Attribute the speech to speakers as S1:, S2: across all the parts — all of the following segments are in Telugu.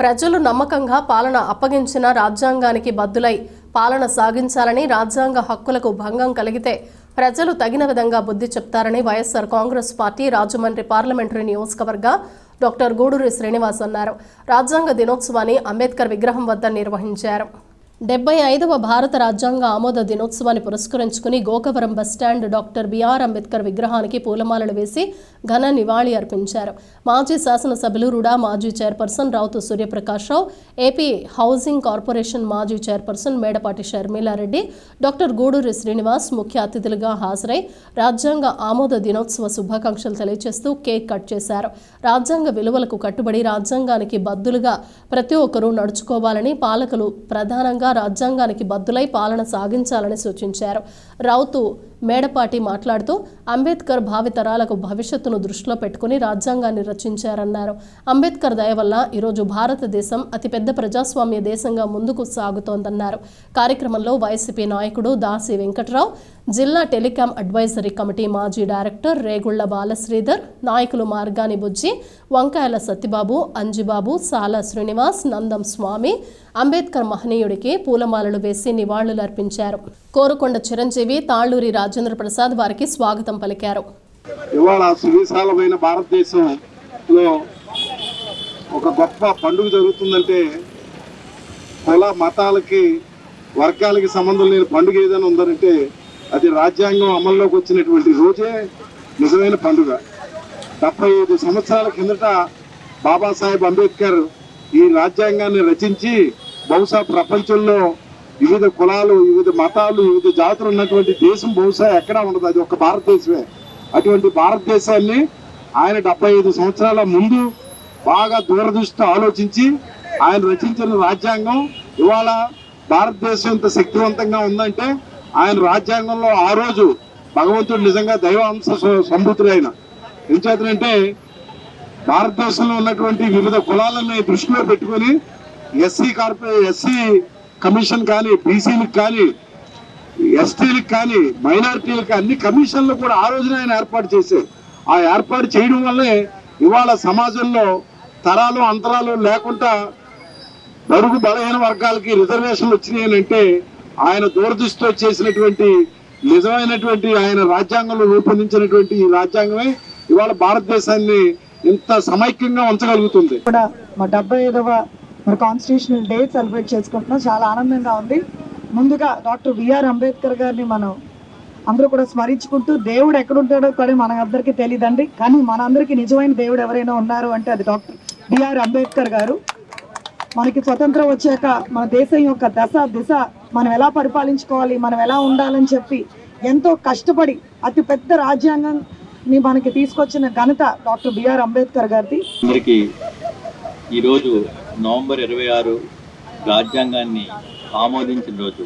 S1: ప్రజలు నమ్మకంగా పాలన అప్పగించిన రాజ్యాంగానికి బద్దులై పాలన సాగించాలని రాజ్యాంగ హక్కులకు భంగం కలిగితే ప్రజలు తగిన విధంగా బుద్ధి చెప్తారని Y S R Congress party Rajahmundry parliamentary నియోజకవర్గ డాక్టర్ గూడూరి శ్రీనివాస్ అన్నారు. రాజ్యాంగ దినోత్సవాన్ని అంబేద్కర్ విగ్రహం వద్ద నిర్వహించారు. డెబ్బై ఐదవ భారత రాజ్యాంగ ఆమోద దినోత్సవాన్ని పురస్కరించుకుని Gokavaram bus stand doctor B R Ambedkar విగ్రహానికి పూలమాలలు వేసి ఘన నివాళి అర్పించారు. మాజీ శాసనసభ్యులు రుడా మాజీ chairperson Ravuthu Suryaprakash Rao A P housing corporation మాజీ చైర్పర్సన్ మేడపాటి షర్మిలారెడ్డి డాక్టర్ గూడూరి శ్రీనివాస్ ముఖ్య అతిథులుగా హాజరై రాజ్యాంగ ఆమోద దినోత్సవ శుభాకాంక్షలు తెలియజేస్తూ కేక్ కట్ చేశారు. రాజ్యాంగ విలువలకు కట్టుబడి రాజ్యాంగానికి బద్దులుగా ప్రతి ఒక్కరూ నడుచుకోవాలని పాలకులు ప్రధానంగా రాజ్యాంగానికి బద్దులై పాలన సాగించాలని సూచించారు. రౌతు మేడపాటి మాట్లాడుతూ అంబేద్కర్ భావితరాలకు భవిష్యత్తును దృష్టిలో పెట్టుకుని రాజ్యాంగాన్ని రచించారన్నారు. అంబేద్కర్ దయ వల్ల ఈరోజు భారతదేశం అతిపెద్ద ప్రజాస్వామ్య దేశంగా ముందుకు సాగుతోందన్నారు. కార్యక్రమంలో వైసీపీ నాయకుడు దాసి వెంకట్రావు జిల్లా టెలికాం అడ్వైజరీ కమిటీ మాజీ డైరెక్టర్ రేగుళ్ళ బాలశ్రీధర్ నాయకులు మార్గాని బుజ్జి వంకాయల సత్యబాబు అంజిబాబు సాల శ్రీనివాస్ నందం స్వామి అంబేద్కర్ మహనీయుడికి పూలమాలలు వేసి నివాళులర్పించారు. కోరుకొండ చిరంజీవి తాళ్ళూరి రాజేంద్ర ప్రసాద్ వారికి స్వాగతం పలికారు.
S2: ఇవాళ సువిశాలమైన భారతదేశంలో ఒక గొప్ప పండుగ జరుగుతుందంటే కుల మతాలకి వర్గాలకి సంబంధం లేని పండుగ ఏదైనా ఉందంటే అది రాజ్యాంగం అమల్లోకి వచ్చినటువంటి రోజే నిజమైన పండుగ. డెబ్బై ఐదు సంవత్సరాల కిందట బాబాసాహెబ్ అంబేద్కర్ ఈ రాజ్యాంగాన్ని రచించి బహుశా ప్రపంచంలో వివిధ కులాలు వివిధ మతాలు వివిధ జాతులు ఉన్నటువంటి దేశం బహుశా ఎక్కడా ఉండదు. అది ఒక భారతదేశమే. అటువంటి భారతదేశాన్ని ఆయన డెబ్బై ఐదు సంవత్సరాల ముందు బాగా దూరదృష్టి ఆలోచించి ఆయన రచించిన రాజ్యాంగం ఇవాళ భారతదేశం ఇంత శక్తివంతంగా ఉందంటే ఆయన రాజ్యాంగంలో ఆ రోజు భగవంతుడు నిజంగా దైవాంశ సంబుతుడైన ఎంచేతనంటే భారతదేశంలో ఉన్నటువంటి వివిధ కులాలను దృష్టిలో పెట్టుకొని ఎస్సీ కార్పొరే ఎస్సీ కమిషన్ కానీ బీసీలకు కానీ ఎస్టీలకు కానీ మైనారిటీలకు అన్ని కమిషన్లు కూడా ఆ రోజున ఆయన ఏర్పాటు చేశారు. ఆ ఏర్పాటు చేయడం వల్లే ఇవాళ సమాజంలో తరాలు అంతరాలు లేకుండా బరుగు బలహీన వర్గాలకి రిజర్వేషన్లు వచ్చినాయి అంటే ఆయన దూరదృష్టితో చేసినటువంటి నిజమైనటువంటి ఆయన రాజ్యాంగంలో రూపొందించినటువంటి ఈ రాజ్యాంగమే ఇవాళ భారతదేశాన్ని ఇంత సమైక్యంగా ఉంచగలుగుతుంది.
S3: కూడా మా డెబ్బై ఐదవ మరి కాన్స్టిట్యూషనల్ డే సెలబ్రేట్ చేసుకుంటున్నాం. చాలా ఆనందంగా ఉంది. ముందుగా డాక్టర్ బిఆర్ అంబేద్కర్ గారిని మనం అందరూ కూడా స్మరించుకుంటూ దేవుడు ఎక్కడుంటాడో కూడా మన అందరికీ తెలియదండి కానీ మనందరికీ నిజమైన దేవుడు ఎవరైనా ఉన్నారు అంటే అది డాక్టర్ బిఆర్ అంబేద్కర్ గారు. మనకి స్వతంత్రం వచ్చాక మన దేశం యొక్క దశ దిశ మనం ఎలా పరిపాలించుకోవాలి మనం ఎలా ఉండాలని చెప్పి ఎంతో కష్టపడి అతి పెద్ద రాజ్యాంగాన్ని మనకి తీసుకొచ్చిన ఘనత డాక్టర్ బిఆర్ అంబేద్కర్ గారిది.
S4: అందరికీ ఈరోజు నవంబర్ ఇరవై ఆరు రాజ్యాంగాన్ని ఆమోదించిన రోజు.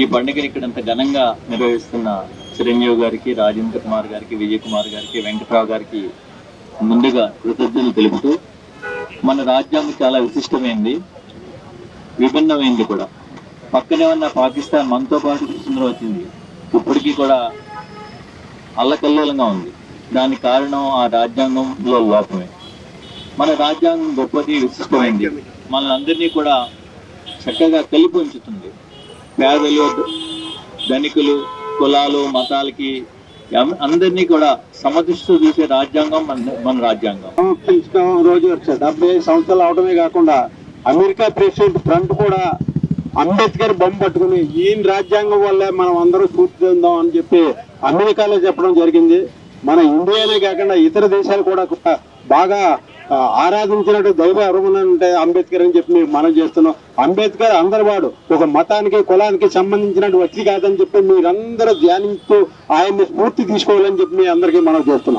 S4: ఈ పండుగని ఇక్కడ అంత ఘనంగా నిర్వహిస్తున్న చిరంజీవి గారికి రాజేంద్ర కుమార్ గారికి విజయ్ కుమార్ గారికి వెంకట్రావు గారికి ముందుగా కృతజ్ఞతలు తెలుపుతూ మన రాజ్యాంగం చాలా విశిష్టమైంది విభిన్నమైంది కూడా. పక్కనే ఉన్న పాకిస్తాన్ మనతో పాటు కూర్చుని వచ్చింది. ఇప్పటికీ కూడా అల్లకల్లోలంగా ఉంది. దానికి కారణం ఆ రాజ్యాంగంలో లోపమే. మన రాజ్యాంగం గొప్పది విశిష్టమైంది. మనల్ని అందరినీ కూడా చక్కగా కలిపి ఉంచుతుంది. పేదలు ధనికులు కులాలు మతాలకి అందరినీ కూడా సమదృష్టితో చూసే రాజ్యాంగం మన మన రాజ్యాంగం.
S2: రోజు వచ్చే డెబ్బై సంవత్సరాలు అవడమే కాకుండా అమెరికా ప్రెసిడెంట్ ఫ్రంట్ కూడా అంబేద్కర్ బొమ్మ పట్టుకుని ఈయన రాజ్యాంగం వల్లే మనం అందరూ స్ఫూర్తి చెందాం అని చెప్పి అమెరికాలో చెప్పడం జరిగింది. మన ఇండియానే కాకుండా ఇతర దేశాలు కూడా బాగా ఆరాధించినట్టు దైవ అంటే అంబేద్కర్ అని చెప్పి మేము మనం చేస్తున్నాం. అంబేద్కర్ అందరి వాడు ఒక మతానికి కులానికి సంబంధించినట్టు వచ్చి కాదని చెప్పి మీరందరూ ధ్యానిస్తూ ఆయన్ని స్ఫూర్తి తీసుకోవాలని చెప్పి మీ అందరికీ మనం చేస్తున్నాం.